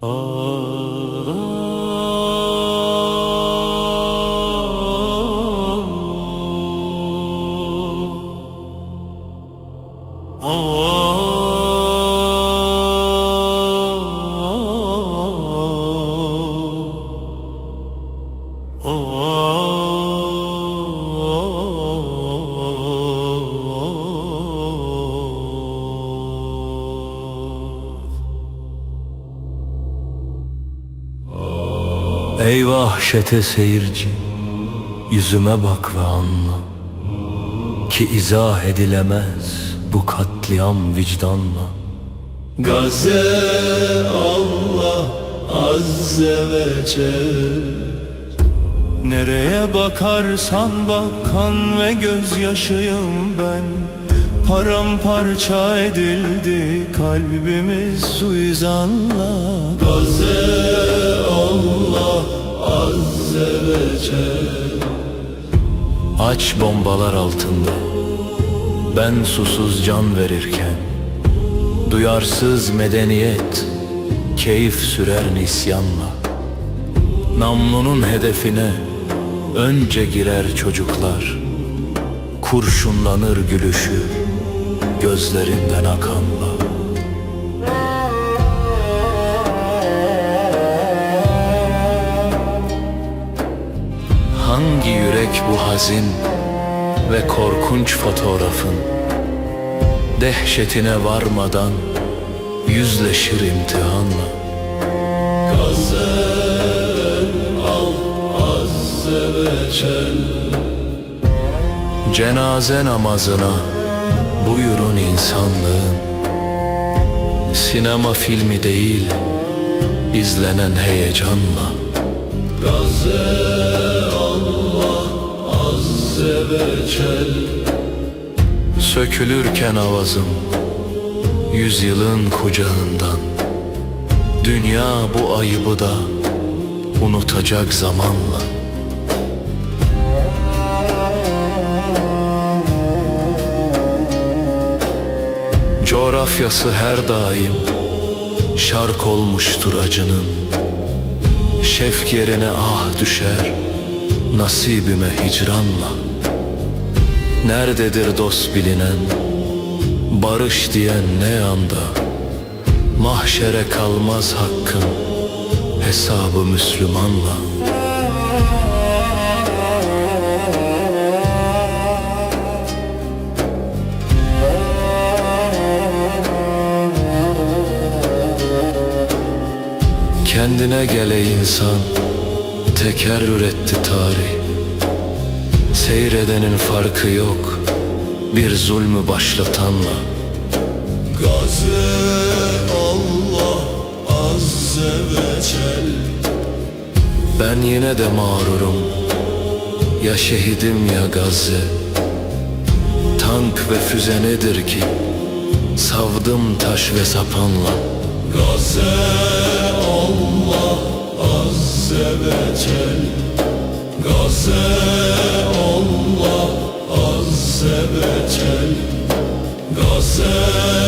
啊。Ey vahşete seyirci Yüzüme bak ve anla. Ki izah edilemez Bu katliam vicdanla. Gazze Allah Azze ve Nereye bakarsan bak kan ve gözyaşıyım ben. Paramparça edildi kalbimiz suizanla. Gazze Aç bombalar altında. Ben susuz can verirken Duyarsız medeniyet Keyif sürer nisyanla. Namlunun hedefine Önce girer çocuklar. Kurşunlanır gülüşü Gözlerinden akanla Hangi yürek bu hazin ve korkunç fotoğrafın? Dehşetine varmadan yüzleşir imtihanla. Gazze Allah Azze ve Celle Cenaze namazına buyurun insanlığın. Sinema filmi değil izlenen heyecanla. Gazze Celle Sökülürken avazım Yüzyılın kucağından. Dünya bu ayıbı da Unutacak zamanla. Coğrafyası her daim Şark olmuştur acının. Şefk yerine ah düşer Nasibime hicranla Nerededir dost bilinen? Barış diyen ne anda? Mahşere kalmaz hakkın Hesabı Müslümanla. Kendine gele insan Tekerrür etti tarih Seyredenin farkı yok. Bir zulmü başlatanla. Gazze Allah Azze ve Celle. Ben yine de mağrurum. Ya şehidim ya Gazze Tank ve füze nedir ki? Savdım taş ve sapanla. Gazze Allah Azze ve Celle. Gazze Azze